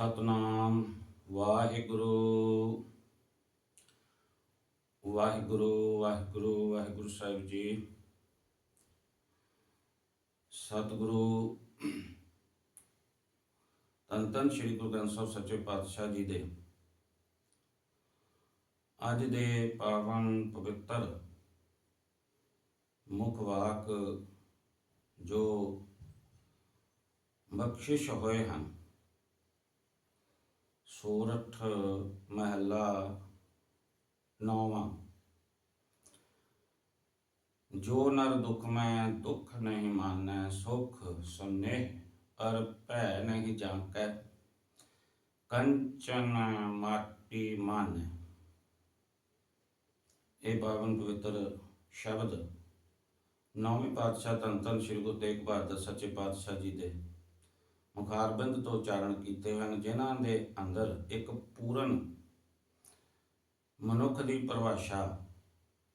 ਸਤਨਾਮ ਵਾਹਿਗੁਰੂ। ਵਾਹਿਗੁਰੂ ਵਾਹਿਗੁਰੂ ਵਾਹਿਗੁਰੂ ਸਾਹਿਬ ਜੀ। ਸਤਿਗੁਰੂ, ਧੰਨ ਧੰਨ ਸ੍ਰੀ ਗੁਰੂ ਗ੍ਰੰਥ ਸਾਹਿਬ ਸੱਚੇ ਪਾਤਸ਼ਾਹ ਜੀ ਦੇ। ਅੱਜ ਦੇ ਪਾਵਨ ਪਵਿੱਤਰ ਮੁਖ ਵਾਕ ਜੋ ਬਖਸ਼ਿਸ਼ ਹੋਏ ਹਨ। ਸੂਰਠ ਮਹੱਲਾ ਨੌਵਾਂ। ਜੋ ਨਰ ਦੁਖ ਮੈਂ, ਦੁਖ ਨਹੀਂ ਮਾਨੈ, ਸੁਖ ਸੁਨੇਹ ਅਰ ਭੈ ਨਹੀਂ ਜਾਂਕੈ ਕੰਚਨ ਮਾਟੀ ਮਾਨੈ। ਇਹ ਪਾਵਨ ਪਵਿੱਤਰ ਸ਼ਬਦ ਨੌਵੇਂ ਪਾਤਸ਼ਾਹ ਧੰਨ ਧੰਨ ਸ੍ਰੀ ਗੁਰੂ ਤੇਗ ਬਹਾਦਰ ਸੱਚੇ ਪਾਤਸ਼ਾਹ ਜੀ ਦੇ ਮੁਖਾਰਬੰਦ ਤੋਂ ਉਚਾਰਨ ਕੀਤੇ ਹਨ, ਜਿਨ੍ਹਾਂ ਦੇ ਅੰਦਰ ਇੱਕ ਪੂਰਨ ਮਨੁੱਖ ਦੀ ਪਰਿਭਾਸ਼ਾ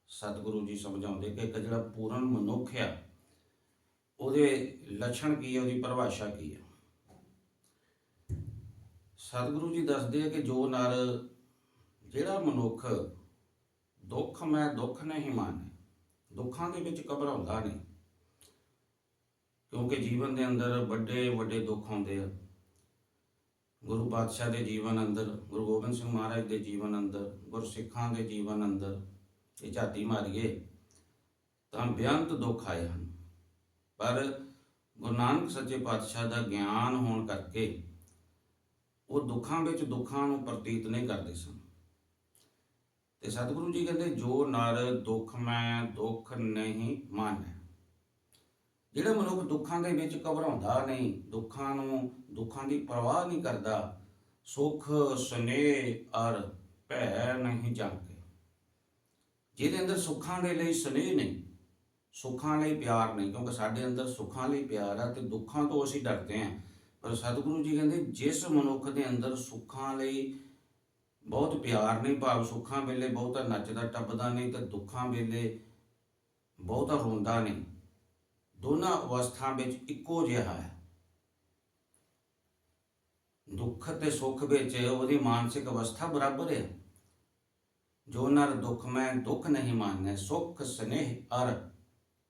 ਸਤਿਗੁਰੂ ਜੀ ਸਮਝਾਉਂਦੇ ਕਿ ਇੱਕ ਜਿਹੜਾ ਪੂਰਨ ਮਨੁੱਖ ਆ, ਉਹਦੇ ਲੱਛਣ ਕੀ ਹੈ ਉਹਦੀ ਪਰਿਭਾਸ਼ਾ ਕੀ ਹੈ ਸਤਿਗੁਰੂ ਜੀ ਦੱਸਦੇ ਆ ਕਿ ਜੋ ਨਰ ਜਿਹੜਾ ਮਨੁੱਖ ਦੁੱਖ ਮੈਂ ਦੁੱਖ ਨਹੀਂ ਮਾਨੇ ਦੁੱਖਾਂ ਦੇ ਵਿੱਚ ਘਬਰਾਉਂਦਾ ਨਹੀਂ ਕਿਉਂਕਿ ਜੀਵਨ ਦੇ ਅੰਦਰ ਵੱਡੇ ਵੱਡੇ ਦੁੱਖ ਆਉਂਦੇ ਆ। ਗੁਰੂ ਪਾਤਸ਼ਾਹ ਦੇ ਜੀਵਨ ਅੰਦਰ, ਗੁਰੂ ਗੋਬਿੰਦ ਸਿੰਘ ਮਹਾਰਾਜ ਦੇ ਜੀਵਨ ਅੰਦਰ, ਗੁਰਸਿੱਖਾਂ ਦੇ ਜੀਵਨ ਅੰਦਰ ਇਹ ਝਾਤੀ ਮਾਰੀਏ ਤਾਂ ਬੇਅੰਤ ਦੁੱਖ ਆਏ ਹਨ। ਪਰ ਗੁਰੂ ਨਾਨਕ ਸੱਚੇ ਪਾਤਸ਼ਾਹ ਦਾ ਗਿਆਨ ਹੋਣ ਕਰਕੇ ਉਹ ਦੁੱਖਾਂ ਵਿੱਚ ਦੁੱਖਾਂ ਨੂੰ ਪ੍ਰਤੀਤ ਨਹੀਂ ਕਰਦੇ ਸਨ। ਤੇ ਸਤਿਗੁਰੂ ਜੀ ਕਹਿੰਦੇ, ਜੋ ਨਰ ਦੁੱਖ ਮੈਂ ਦੁੱਖ ਨਹੀਂ ਮਾਨੈ ਜਿਹੜਾ ਮਨੁੱਖ ਦੁੱਖਾਂ ਦੇ ਵਿੱਚ ਘਬਰਾਉਂਦਾ ਨਹੀਂ, ਦੁੱਖਾਂ ਨੂੰ, ਦੁੱਖਾਂ ਦੀ ਪਰਵਾਹ ਨਹੀਂ ਕਰਦਾ, ਸੁਖ, ਸਨੇਹ ਅਰ ਭੈ ਨਹੀਂ ਜਾਂਕੇ ਜਿਹਦੇ ਅੰਦਰ ਸੁੱਖਾਂ ਦੇ ਲਈ ਸਨੇਹ ਨਹੀਂ, ਸੁੱਖਾਂ ਲਈ ਪਿਆਰ ਨਹੀਂ, ਕਿਉਂਕਿ ਸਾਡੇ ਅੰਦਰ ਸੁੱਖਾਂ ਲਈ ਪਿਆਰ ਆ ਤੇ ਦੁੱਖਾਂ ਤੋਂ ਅਸੀਂ ਡਰਦੇ ਹਾਂ। ਪਰ ਸਤਿਗੁਰੂ ਜੀ ਕਹਿੰਦੇ, ਜਿਸ ਮਨੁੱਖ ਦੇ ਅੰਦਰ ਸੁੱਖਾਂ ਲਈ ਬਹੁਤ ਪਿਆਰ ਨਹੀਂ, ਭਾਵ ਸੁੱਖਾਂ ਵੇਲੇ ਬਹੁਤਾ ਨੱਚਦਾ, ਟੱਪਦਾ ਨਹੀਂ ਤੇ ਦੁੱਖਾਂ ਵੇਲੇ ਬਹੁਤਾ ਰੋਂਦਾ ਨਹੀਂ ਦੋਨਾਂ ਅਵਸਥਾ ਵਿੱਚ ਇੱਕੋ ਜਿਹਾ ਹੈ। ਦੁੱਖ ਤੇ ਸੁੱਖ ਵਿੱਚ ਉਹਦੀ ਮਾਨਸਿਕ ਅਵਸਥਾ ਬਰਾਬਰ ਹੈ। ਜੋ ਨਰ ਦੁੱਖ, ਮੈਂ ਦੁੱਖ ਨਹੀਂ ਮਾਨੈ, ਸੁਖ ਸਨੇਹ ਅਰ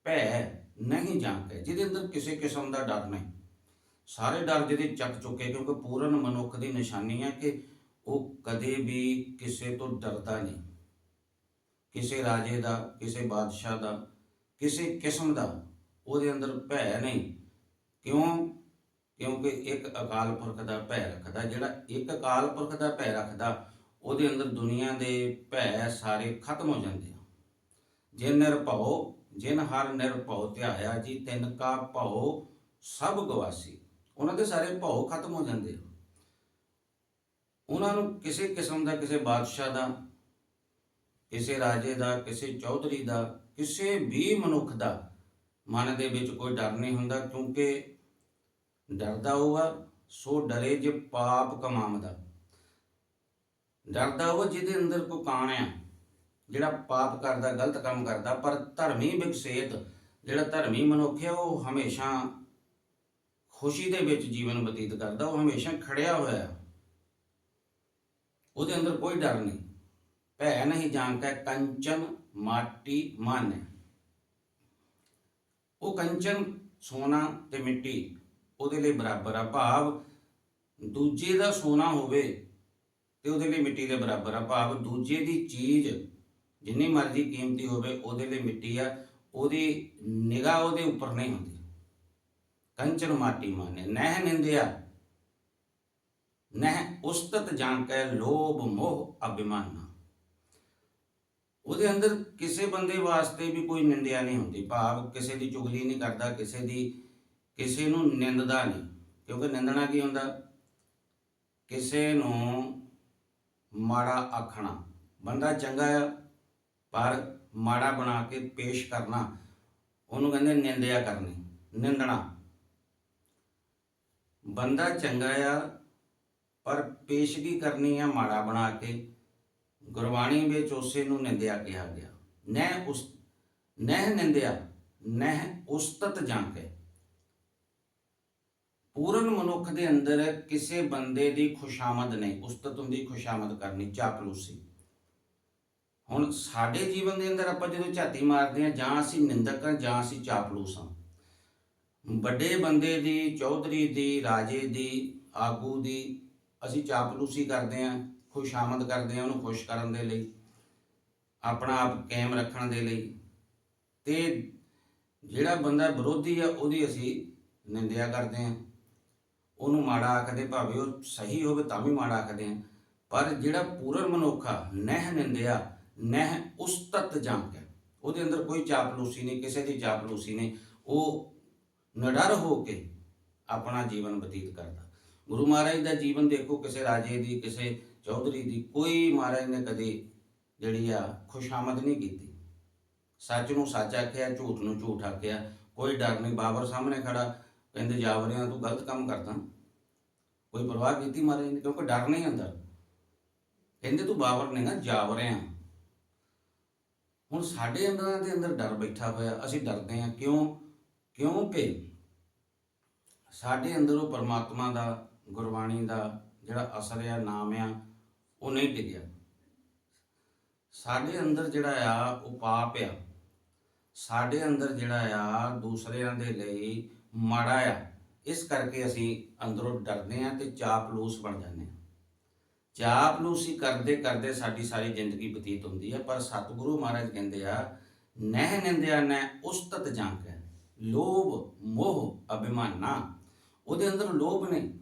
ਭੈ ਨਹੀਂ ਜਾਂਕੇ ਜਿਹਦੇ ਅੰਦਰ ਕਿਸੇ ਕਿਸਮ ਦਾ ਡਰ ਨਹੀਂ। ਸਾਰੇ ਡਰ ਜਿਹਦੇ ਚੱਕ ਚੁੱਕੇ ਕਿਉਂਕਿ ਪੂਰਨ ਮਨੁੱਖ ਦੀ ਨਿਸ਼ਾਨੀ ਹੈ ਕਿ ਉਹ ਕਦੇ ਵੀ ਕਿਸੇ ਤੋਂ ਡਰਦਾ ਨਹੀਂ। ਕਿਸੇ ਰਾਜੇ ਦਾ, ਕਿਸੇ ਬਾਦਸ਼ਾਹ ਦਾ, ਕਿਸੇ ਕਿਸਮ ਦਾ। ਉਹਦੇ ਅੰਦਰ ਭੈ ਨਹੀਂ। ਕਿਉਂ? ਕਿਉਂਕਿ ਇੱਕ ਅਕਾਲ ਪੁਰਖ ਦਾ ਭੈ ਰੱਖਦਾ, ਜਿਹੜਾ ਇੱਕ ਅਕਾਲ ਪੁਰਖ ਦਾ ਭੈ ਰੱਖਦਾ, ਉਹਦੇ ਅੰਦਰ ਦੁਨੀਆ ਦੇ ਭੈ ਸਾਰੇ ਖਤਮ ਹੋ ਜਾਂਦੇ ਆ। ਜੇ ਨਿਰਭਉ ਜਿਨ ਹਰ ਨਿਰਭਉ ਧਿਆਇਆ, ਜੀ ਤਿੰਨ ਕਾ ਭਉ, ਸਭ ਗਵਾਸੀ। ਉਹਨਾਂ ਦੇ ਸਾਰੇ ਭਉ ਖਤਮ ਹੋ ਜਾਂਦੇ ਆ। ਉਹਨਾਂ ਨੂੰ ਕਿਸੇ ਕਿਸਮ ਦਾ, ਕਿਸੇ ਬਾਦਸ਼ਾਹ ਦਾ, ਕਿਸੇ ਰਾਜੇ ਦਾ, ਕਿਸੇ ਚੌਧਰੀ ਦਾ, ਕਿਸੇ ਵੀ ਮਨੁੱਖ ਦਾ ਮਨ ਦੇ ਵਿੱਚ ਕੋਈ ਡਰ ਨਹੀਂ ਹੁੰਦਾ ਕਿਉਂਕਿ ਡਰਦਾ ਉਹ ਆ, ਸੋ ਡਰੇ ਜੇ ਪਾਪ ਕਮਾਮਦਾ ਡਰਦਾ ਉਹ ਜਿਹਦੇ ਅੰਦਰ ਕੋਈ ਕਾਣ ਆ, ਜਿਹੜਾ ਪਾਪ ਕਰਦਾ, ਗਲਤ ਕੰਮ ਕਰਦਾ, ਪਰ ਧਰਮੀ ਵਿਕਸੇਤ, ਜਿਹੜਾ ਧਰਮੀ ਮਨੁੱਖ ਹੈ ਉਹ ਹਮੇਸ਼ਾ ਖੁਸ਼ੀ ਦੇ ਵਿੱਚ ਜੀਵਨ ਬਤੀਤ ਕਰਦਾ, ਉਹ ਹਮੇਸ਼ਾ ਖੜਿਆ ਹੋਇਆ। ਉਹਦੇ ਅੰਦਰ ਕੋਈ ਡਰ ਨਹੀਂ। ਭੈ ਨਹੀਂ ਜਾਣਦਾ, ਕੰਚਨ ਮਾਟੀ ਮਨ। ਉਹ ਕੰਚਨ ਸੋਨਾ ਤੇ ਮਿੱਟੀ, ਉਹਦੇ ਲਈ ਬਰਾਬਰ ਆ ਭਾਵ। ਦੂਜੇ ਦਾ ਸੋਨਾ ਹੋਵੇ ਤੇ ਉਹਦੇ ਲਈ ਮਿੱਟੀ ਦੇ ਬਰਾਬਰ ਆ ਭਾਵ। ਦੂਜੇ ਦੀ ਚੀਜ਼ ਜਿੰਨੀ ਮਰਜ਼ੀ ਕੀਮਤੀ ਹੋਵੇ, ਉਹਦੇ ਲਈ ਮਿੱਟੀ ਆ, ਉਹਦੀ ਨਿਗਾਹ ਉਹਦੇ ਉੱਪਰ ਨਹੀਂ ਹੁੰਦੀ। ਕੰਚਨ ਮਾਟੀ ਮਾਨੇ, ਨਹਿ ਨਿੰਦਿਆ। ਨਹਿ ਉਸਤਤ ਜਾਣ ਕੇ ਲੋਭ ਮੋਹ ਅਭਿਮਾਨ। ਉਹਦੇ ਅੰਦਰ ਕਿਸੇ ਬੰਦੇ ਵਾਸਤੇ ਵੀ ਕੋਈ ਨਿੰਦਿਆ ਨਹੀਂ ਹੁੰਦੀ। ਭਾਵ ਕਿਸੇ ਦੀ ਚੁਗਲੀ ਨਹੀਂ ਕਰਦਾ, ਕਿਸੇ ਦੀ, ਕਿਸੇ ਨੂੰ ਨਿੰਦਦਾ ਨਹੀਂ। ਕਿਉਂਕਿ ਨਿੰਦਣਾ ਕੀ ਹੁੰਦਾ? ਕਿਸੇ ਨੂੰ ਮਾੜਾ ਆਖਣਾ। ਬੰਦਾ ਚੰਗਾ ਆ, ਪਰ ਮਾੜਾ ਬਣਾ ਕੇ ਪੇਸ਼ ਕਰਨਾ, ਉਹਨੂੰ ਕਹਿੰਦੇ ਨਿੰਦਿਆ ਕਰਨੀ, ਨਿੰਦਣਾ। ਬੰਦਾ ਚੰਗਾ ਆ, ਪਰ ਪੇਸ਼ਗੀ ਕਰਨੀ ਆ ਮਾੜਾ ਬਣਾ ਕੇ? ਗੁਰਬਾਣੀ ਵਿੱਚ ਉਸੇ ਨੂੰ ਨਿੰਦਿਆ ਕਿਹਾ ਗਿਆ। ਨਹਿ ਉਸ ਨਹਿ ਨਿੰਦਿਆ, ਨਹਿ ਉਸਤਤ ਜਾਂ ਕੇ ਪੂਰਨ ਮਨੁੱਖ ਦੇ ਅੰਦਰ ਕਿਸੇ ਬੰਦੇ ਦੀ ਖੁਸ਼ਾਮਦ ਨਹੀਂ, ਉਸਤਤ ਹੁੰਦੀ ਖੁਸ਼ਾਮਦ ਕਰਨੀ ਚਾਪਲੂਸੀ ਹੁਣ ਸਾਡੇ ਜੀਵਨ ਦੇ ਅੰਦਰ ਆਪਾਂ ਜਦੋਂ ਝਾਤੀ ਮਾਰਦੇ ਹਾਂ, ਜਾਂ ਅਸੀਂ ਨਿੰਦਕ ਹਾਂ, ਜਾਂ ਅਸੀਂ ਚਾਪਲੂਸ ਹਾਂ। ਵੱਡੇ ਬੰਦੇ ਦੀ, ਚੌਧਰੀ ਦੀ, ਰਾਜੇ ਦੀ, ਆਗੂ ਦੀ ਅਸੀਂ ਚਾਪਲੂਸੀ ਕਰਦੇ ਹਾਂ। ਖੁਸ਼ਾਮਦ ਕਰਦੇ ਹਾਂ ਉਹਨੂੰ ਖੁਸ਼ ਕਰਨ ਦੇ ਲਈ, ਆਪਣਾ ਆਪ ਕਾਇਮ ਰੱਖਣ ਦੇ ਲਈ। ਤੇ ਜਿਹੜਾ ਬੰਦਾ ਵਿਰੋਧੀ ਆ, ਉਹਦੀ ਅਸੀਂ ਨਿੰਦਿਆ ਕਰਦੇ ਹਾਂ ਉਹਨੂੰ ਮਾੜਾ ਆਖਦੇ ਭਾਵੇਂ ਉਹ ਸਹੀ ਹੋਵੇ ਤਾਂ ਵੀ ਮਾੜਾ ਆਖਦੇ ਹਾਂ ਪਰ ਜਿਹੜਾ ਪੂਰਨ ਮਨੁੱਖ ਆ, ਨਹਿ ਨਿੰਦਿਆ, ਨਹਿ ਉਸਤਤ ਜਾਂਕ ਹੈ। ਉਹਦੇ ਅੰਦਰ ਕੋਈ ਚਾਪਲੂਸੀ ਨਹੀਂ, ਕਿਸੇ ਦੀ ਚਾਪਲੂਸੀ ਨਹੀਂ। ਉਹ ਨਿਡਰ ਹੋ ਕੇ ਆਪਣਾ ਜੀਵਨ ਬਤੀਤ ਕਰਦਾ। ਗੁਰੂ ਮਹਾਰਾਜ ਦਾ ਜੀਵਨ ਦੇਖੋ, ਕਿਸੇ ਰਾਜੇ ਦੀ, ਕਿਸੇ ਚੌਧਰੀ ਦੀ ਕੋਈ ਮਹਾਰਾਜ ਨੇ ਕਦੇ ਜਿਹੜੀ ਆ ਖੁਸ਼ਾਮਦ ਨਹੀਂ ਕੀਤੀ। ਸੱਚ ਨੂੰ ਸੱਚ ਆਖਿਆ, ਝੂਠ ਨੂੰ ਝੂਠ ਆਖਿਆ, ਕੋਈ ਡਰ ਨਹੀਂ। ਬਾਬਰ ਸਾਹਮਣੇ ਖੜਾ, ਕਹਿੰਦੇ ਜਾਵਰਿਆਂ ਤੂੰ ਗਲਤ ਕੰਮ ਕਰਦਾ। ਕੋਈ ਪਰਵਾਹ ਕੀਤੀ ਮਹਾਰਾਜ ਨੇ? ਕਿਉਂਕਿ ਡਰ ਨਹੀਂ ਅੰਦਰ ਕਹਿੰਦੇ, ਤੂੰ ਬਾਬਰ ਨਹੀਂ ਨਾ ਜਾਵਰਿਆਂ ਹੁਣ ਸਾਡੇ ਅੰਦਰਾਂ ਦੇ ਅੰਦਰ ਡਰ ਬੈਠਾ ਹੋਇਆ। ਅਸੀਂ ਡਰਦੇ ਹਾਂ। ਕਿਉਂ? ਕਿਉਂਕਿ ਸਾਡੇ ਅੰਦਰ ਉਹ ਪਰਮਾਤਮਾ ਦਾ, ਗੁਰਬਾਣੀ ਦਾ ਜਿਹੜਾ ਅਸਰ ਆ, ਨਾਮ ਆ ਉਹ ਨਹੀਂ ਟਿਕਿਆ ਸਾਡੇ ਅੰਦਰ ਜਿਹੜਾ ਆ, ਉਹ ਪਾਪ ਆ। ਸਾਡੇ ਅੰਦਰ ਜਿਹੜਾ ਆ, ਦੂਸਰਿਆਂ ਦੇ ਲਈ ਮਾੜਾ ਆ। ਇਸ ਕਰਕੇ ਅਸੀਂ ਅੰਦਰੋਂ ਡਰਦੇ ਆ ਤੇ ਚਾਪਲੂਸ ਬਣ ਜਾਂਦੇ ਆ। ਚਾਪਲੂਸੀ ਕਰਦੇ ਕਰਦੇ ਸਾਡੀ ਸਾਰੀ ਜ਼ਿੰਦਗੀ ਬਤੀਤ ਹੁੰਦੀ ਹੈ ਪਰ ਸਤਿਗੁਰੂ ਮਹਾਰਾਜ ਕਹਿੰਦੇ ਆ, ਨਹਿ ਨਿੰਦਿਆ ਨੈ ਉਸਤਤ ਜਾਂਕ ਹੈ। ਲੋਭ, ਮੋਹ, ਅਭਿਮਾਨਾ, ਉਹਦੇ ਅੰਦਰ ਲੋਭ ਨਹੀਂ।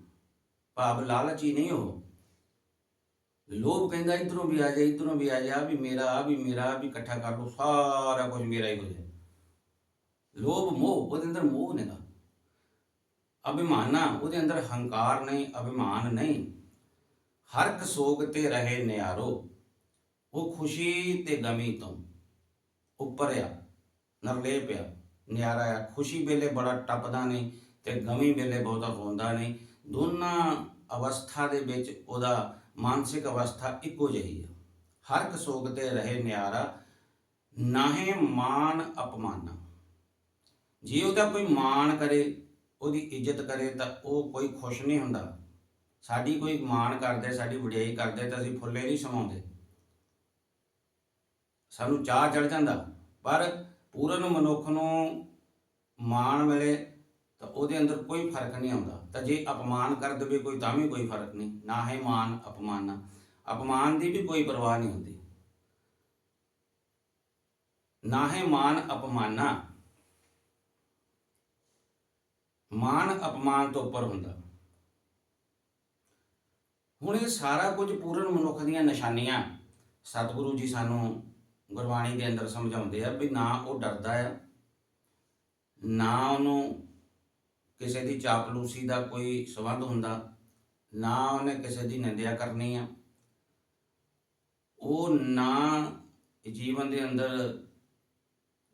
ਭਾਵ ਲਾਲਚੀ ਨਹੀਂ ਉਹ। ਲੋਭ ਕਹਿੰਦਾ ਇਧਰੋਂ ਵੀ ਆ ਜਾ ਇਧਰੋਂ ਵੀ ਆ ਜਾ ਵੀ ਮੇਰਾ, ਆ ਵੀ ਮੇਰਾ ਵੀ ਇਕੱਠਾ ਕਰ ਲਓ, ਸਾਰਾ ਕੁਝ ਮੇਰਾ ਹੀ ਹੋ ਜਾਏ। ਲੋਭ ਮੋਹ, ਉਹਦੇ ਅੰਦਰ ਮੋਹ ਨਹੀਂਗਾ ਅਭਿਮਾਨਾ ਉਹਦੇ ਅੰਦਰ ਹੰਕਾਰ ਨਹੀਂ, ਅਭਿਮਾਨ ਨਹੀਂ। ਹਰ ਸੋਗ ਤੇ ਰਹੇ ਨਿਆਰੋ, ਉਹ ਖੁਸ਼ੀ ਤੇ ਗਮੀ ਤੋਂ ਉੱਪਰ ਆ, ਨਰਲੇ ਪਿਆ, ਨਿਆਰਾ ਆ। ਖੁਸ਼ੀ ਵੇਲੇ ਬੜਾ ਟੱਪਦਾ ਨਹੀਂ ਤੇ ਗਮੀ ਵੇਲੇ ਬਹੁਤਾ ਹੁੰਦਾ ਨਹੀਂ। ਦੋਨਾਂ ਅਵਸਥਾ ਦੇ ਵਿੱਚ ਉਹਦਾ ਮਾਨਸਿਕ ਅਵਸਥਾ ਇੱਕੋ ਜਿਹੀ ਹੈ ਹਰ ਇੱਕ ਸੋਗ ਤੇ ਰਹੇ ਨਿਆਰਾ ਨਾਹੇ ਮਾਨ ਅਪਮਾਨਾ। ਜੇ ਉਹਦਾ ਕੋਈ ਮਾਣ ਕਰੇ, ਉਹਦੀ ਇੱਜ਼ਤ ਕਰੇ, ਤਾਂ ਉਹ ਕੋਈ ਖੁਸ਼ ਨਹੀਂ ਹੁੰਦਾ। ਸਾਡੀ ਕੋਈ ਮਾਣ ਕਰਦੇ, ਸਾਡੀ ਵਡਿਆਈ ਕਰਦੇ ਤਾਂ ਅਸੀਂ ਫੁੱਲੇ ਨਹੀਂ ਸਮਾਉਂਦੇ। ਸਾਨੂੰ ਚਾਹ ਚੜ ਜਾਂਦਾ, ਪਰ ਪੂਰਨ ਮਨੁੱਖ ਨੂੰ ਮਾਣ ਮਿਲੇ ਤਾਂ ਉਹਦੇ ਅੰਦਰ ਕੋਈ ਫ਼ਰਕ ਨਹੀਂ ਆਉਂਦਾ। ਤਾਂ ਜੇ ਅਪਮਾਨ ਕਰ ਦੇਵੇ ਕੋਈ, ਤਾਂ ਵੀ ਕੋਈ ਫ਼ਰਕ ਨਹੀਂ। ਨਾ ਹੈ ਮਾਨ, ਅਪਮਾਨ ਅਪਮਾਨ ਦੀ ਵੀ ਕੋਈ ਪਰਵਾਹ ਨਹੀਂ ਹੁੰਦੀ। ਨਾ ਹੈ ਮਾਨ, ਅਪਮਾਨਾ ਮਾਨ, ਅਪਮਾਨ ਤੋਂ ਉੱਪਰ ਹੁੰਦਾ। ਹੁਣ ਇਹ ਸਾਰਾ ਕੁਝ ਪੂਰਨ ਮਨੁੱਖ ਦੀਆਂ ਨਿਸ਼ਾਨੀਆਂ ਸਤਿਗੁਰੂ ਜੀ ਸਾਨੂੰ ਗੁਰਬਾਣੀ ਦੇ ਅੰਦਰ ਸਮਝਾਉਂਦੇ ਆ ਵੀ ਨਾ ਉਹ ਡਰਦਾ ਆ, ਨਾ ਉਹਨੂੰ ਕਿਸੇ ਦੀ ਚਾਪਲੂਸੀ ਦਾ ਕੋਈ ਸਬੰਧ ਹੁੰਦਾ, ਨਾ ਉਹਨੇ ਕਿਸੇ ਦੀ ਨਿੰਦਿਆ ਕਰਨੀ ਆ। ਉਹ ਨਾ ਜੀਵਨ ਦੇ ਅੰਦਰ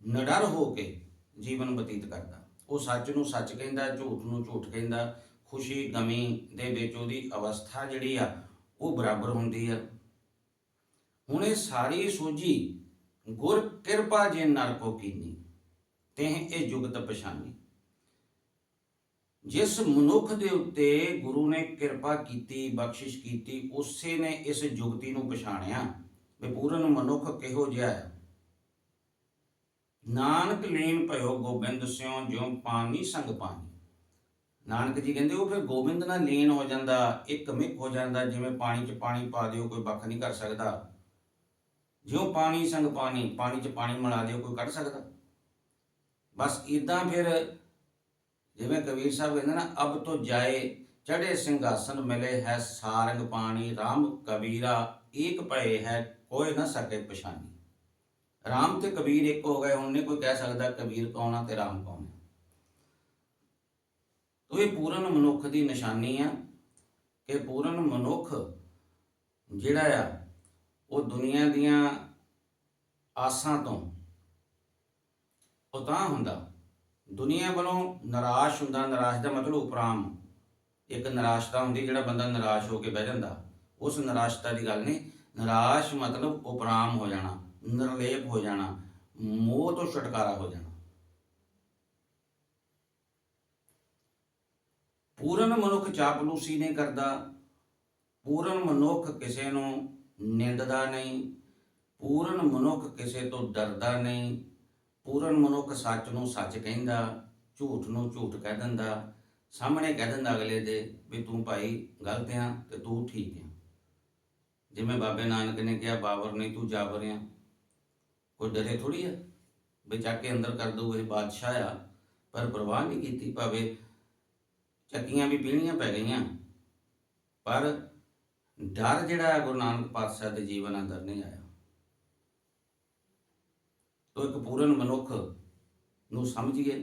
ਨਿਡਰ ਹੋ ਕੇ ਜੀਵਨ ਬਤੀਤ ਕਰਦਾ। ਉਹ ਸੱਚ ਨੂੰ ਸੱਚ ਕਹਿੰਦਾ, ਝੂਠ ਨੂੰ ਝੂਠ ਕਹਿੰਦਾ, ਖੁਸ਼ੀ ਗਮੀ ਦੇ ਵਿੱਚ ਉਹਦੀ ਅਵਸਥਾ ਜਿਹੜੀ ਆ, ਉਹ ਬਰਾਬਰ ਹੁੰਦੀ ਆ। ਹੁਣ ਇਹ ਸਾਰੀ ਸੋਝੀ ਗੁਰ ਕਿਰਪਾ ਜੇ ਨਰ ਕੋ ਕੀਨੀ, ਤੇ ਇਹ ਜੁਗਤ ਪਛਾਨੀ। ਜਿਸ ਮਨੁੱਖ ਦੇ ਉੱਤੇ ਗੁਰੂ ਨੇ ਕਿਰਪਾ ਕੀਤੀ, ਬਖਸ਼ਿਸ਼ ਕੀਤੀ, ਉਸੇ ਨੇ ਇਸ ਜੁਗਤੀ ਨੂੰ ਪਛਾਣਿਆ। ਵੀ ਪੂਰਨ ਮਨੁੱਖ ਕਿਹੋ ਜਿਹਾ ਹੈ? ਨਾਨਕ ਲੀਨ ਭਇਓ ਗੋਬਿੰਦ ਸਿਉ, ਜਿਉ ਪਾਣੀ ਸੰਗ ਪਾਣੀ। ਨਾਨਕ ਜੀ ਕਹਿੰਦੇ, ਉਹ ਫਿਰ ਗੋਬਿੰਦ ਨਾਲ ਲੀਨ ਹੋ ਜਾਂਦਾ, ਇੱਕ ਮਿਕ ਹੋ ਜਾਂਦਾ, ਜਿਵੇਂ ਪਾਣੀ 'ਚ ਪਾਣੀ ਪਾ ਦਿਓ, ਕੋਈ ਵੱਖ ਨਹੀਂ ਕਰ ਸਕਦਾ। ਜਿਉ ਪਾਣੀ ਸੰਗ ਪਾਣੀ ਪਾਣੀ 'ਚ ਪਾਣੀ ਮਿਲਾ ਦਿਓ, ਕੋਈ ਕੱਢ ਸਕਦਾ। ਬਸ ਇਦਾਂ ਫਿਰ ਜਿਵੇਂ ਕਬੀਰ ਸਾਹਿਬ ਕਹਿੰਦੇ ਨਾ, ਅਬ ਤੋਂ ਜਾਏ ਚੜੇ ਸਿੰਘਾਸਨ ਮਿਲੇ ਹੈ ਸਾਰੰਗ ਪਾਣੀ RAM ਕਬੀਰਾ ਏਕ ਪਏ ਹੈ, ਕੋਈ ਨਾ ਸਕੇ ਪਛਾਣੀ। RAM ਤੇ ਕਬੀਰ ਇੱਕ ਹੋ ਗਏ, ਹੁਣ ਨਹੀਂ ਕੋਈ ਕਹਿ ਸਕਦਾ ਕਬੀਰ ਕੌਣ ਆ ਤੇ RAM ਕੌਣ ਹੈ ਤੋ ਇਹ ਪੂਰਨ ਮਨੁੱਖ ਦੀ ਨਿਸ਼ਾਨੀ ਆ ਕਿ ਪੂਰਨ ਮਨੁੱਖ ਜਿਹੜਾ ਆ, ਉਹ ਦੁਨੀਆ ਦੀਆਂ ਆਸਾਂ ਤੋਂ ਉਤਾਂ ਹੁੰਦਾ। ਦੁਨੀਆ ਵੱਲੋਂ ਨਿਰਾਸ਼ ਹੁੰਦਾ, ਨਿਰਾਸ਼ ਦਾ ਮਤਲਬ ਉਪਰਾਮ। ਇੱਕ ਨਿਰਾਸ਼ਤਾ ਹੁੰਦੀ ਜਿਹੜਾ ਬੰਦਾ ਨਿਰਾਸ਼ ਹੋ ਕੇ ਬਹਿ ਜਾਂਦਾ। ਉਸ ਨਿਰਾਸ਼ਤਾ ਦੀ ਗੱਲ ਨਹੀਂ, ਨਿਰਾਸ਼ ਮਤਲਬ ਉਪਰਾਮ ਹੋ ਜਾਣਾ, ਨਿਰਲੇਪ ਹੋ ਜਾਣਾ, ਮੋਹ ਤੋਂ ਛੁਟਕਾਰਾ ਹੋ ਜਾਣਾ। ਪੂਰਨ ਮਨੁੱਖ ਚਾਪਲੂਸੀ ਨਹੀਂ ਕਰਦਾ, ਪੂਰਨ ਮਨੁੱਖ ਕਿਸੇ ਨੂੰ ਨਿੰਦਦਾ ਨਹੀਂ, ਪੂਰਨ ਮਨੁੱਖ ਕਿਸੇ ਤੋਂ ਡਰਦਾ ਨਹੀਂ ਪੂਰਨ ਮਨੁੱਖ ਸੱਚ ਨੂੰ ਸੱਚ ਕਹਿੰਦਾ, ਝੂਠ ਨੂੰ ਝੂਠ ਕਹਿ ਦਿੰਦਾ, ਸਾਹਮਣੇ ਕਹਿ ਦਿੰਦਾ ਅਗਲੇ ਦੇ ਵੀ ਤੂੰ ਭਾਈ ਗਲਤ ਆ ਤੇ ਤੂੰ ਠੀਕ ਆ। ਜਿਵੇਂ ਬਾਬੇ ਨਾਨਕ ਨੇ ਕਿਹਾ, ਬਾਬਰ ਨਹੀਂ ਤੂੰ ਜਾਬਰ ਆ। ਕੋਈ ਡਰੇ ਥੋੜੀ ਆ ਵੀ ਚੱਕ ਕੇ ਅੰਦਰ ਕਰ ਦਊ, ਇਹ ਬਾਦਸ਼ਾਹ ਆ। ਪਰ ਪ੍ਰਵਾਹ ਨਹੀਂ ਕੀਤੀ, ਭਾਵੇਂ ਚੱਕੀਆਂ ਵੀ ਪੀਣੀਆਂ ਪੈ ਗਈਆਂ। ਪਰ ਡਰ ਜਿਹੜਾ ਗੁਰੂ ਨਾਨਕ ਪਾਤਸ਼ਾਹ ਦੇ ਜੀਵਨ ਅੰਦਰ ਨਹੀਂ ਆਇਆ। ਤੋ ਇੱਕ ਪੂਰਨ ਮਨੁੱਖ ਨੂੰ ਸਮਝੀਏ,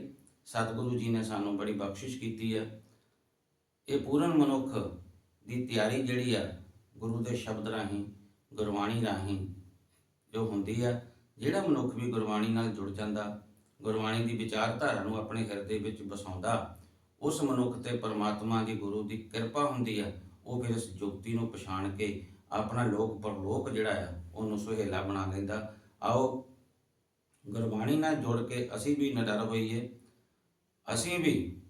ਸਤਿਗੁਰੂ ਜੀ ਨੇ ਸਾਨੂੰ ਬੜੀ ਬਖਸ਼ਿਸ਼ ਕੀਤੀ ਹੈ। ਇਹ ਪੂਰਨ ਮਨੁੱਖ ਦੀ ਤਿਆਰੀ ਜਿਹੜੀ ਆ ਗੁਰੂ ਦੇ ਸ਼ਬਦ ਰਾਹੀਂ, ਗੁਰਬਾਣੀ ਰਾਹੀਂ ਜੋ ਹੁੰਦੀ ਆ ਜਿਹੜਾ ਮਨੁੱਖ ਵੀ ਗੁਰਬਾਣੀ ਨਾਲ ਜੁੜ ਜਾਂਦਾ, ਗੁਰਬਾਣੀ ਦੀ ਵਿਚਾਰਧਾਰਾ ਨੂੰ ਆਪਣੇ ਹਿਰਦੇ ਵਿੱਚ ਵਸਾਉਂਦਾ, ਉਸ ਮਨੁੱਖ ਤੇ ਪਰਮਾਤਮਾ ਦੀ ਗੁਰੂ ਦੀ ਕਿਰਪਾ ਹੁੰਦੀ ਆ ਉਹ ਫਿਰ ਇਸ ਜੁਗਤੀ ਨੂੰ ਪਛਾਣ ਕੇ ਆਪਣਾ ਲੋਕ ਪਰਲੋਕ ਜਿਹੜਾ ਆ ਉਹਨੂੰ ਸੁਹੇਲਾ ਬਣਾ ਲੈਂਦਾ ਆਓ ਗੁਰਬਾਣੀ ਨਾਲ ਜੁੜ ਕੇ ਅਸੀਂ ਵੀ ਨਿਡਰ ਹੋਈਏ। ਅਸੀਂ ਵੀ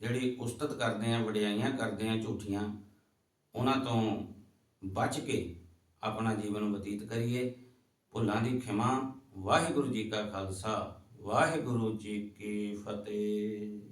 ਜਿਹੜੀ ਉਸਤਤ ਕਰਦੇ ਆਂ ਵਡਿਆਈਆਂ ਕਰਦੇ ਆਂ ਝੂਠੀਆਂ, ਉਹਨਾਂ ਤੋਂ ਬਚ ਕੇ ਆਪਣਾ ਜੀਵਨ ਬਤੀਤ ਕਰੀਏ। ਭੁੱਲਾਂ ਦੀ ਖਿਮਾ, ਵਾਹਿਗੁਰੂ ਜੀ ਕਾ ਖਾਲਸਾ, ਵਾਹਿਗੁਰੂ ਜੀ ਕੀ ਫਤਿਹ।